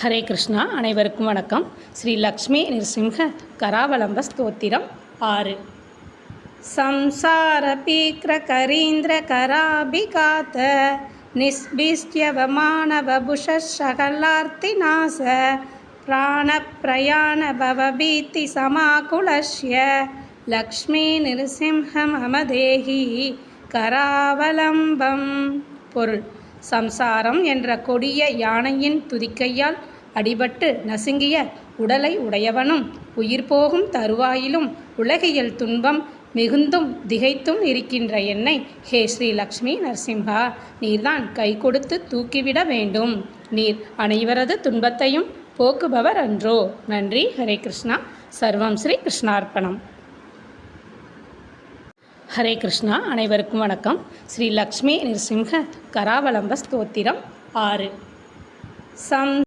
ஹரே கிருஷ்ணா அனைவருக்கும் வணக்கம் ஸ்ரீ லக்ஷ்மி நிருசிம்ஹ கராவலம்ப ஸ்தோத்திரம் ஆறு संसारपीक्रकरीन्द्रकराभिघात निस्भिष्ट्यवमानवभुषशकलार्तिनाश प्राणप्रयाणभवभीतिसमाकुलस्य லக்ஷ்மி மம தேஹி கராவலம்பம் பொருள் சம்சாரம் என்ற கொடிய யானையின் துதிக்கையால் அடிபட்டு நசுங்கிய உடலை உடையவனும் உயிர் போகும் தருவாயிலும் உலகியல் துன்பம் மிகுந்தும் திகைத்தும் இருக்கின்ற என்னை ஹே ஸ்ரீ லக்ஷ்மி நரசிம்ஹா நீர்தான் கை கொடுத்து தூக்கிவிட வேண்டும். நீர் அனைவரது துன்பத்தையும் போக்குபவர் அன்றோ. நன்றி. ஹரே கிருஷ்ணா. சர்வம் ஸ்ரீ கிருஷ்ணார்ப்பணம். ஹரே கிருஷ்ணா அனைவருக்கும் வணக்கம். ஸ்ரீ லக்ஷ்மி நிருசிம்ஹ கராவலம்ப ஸ்தோத்திரம் ஆறு. சம்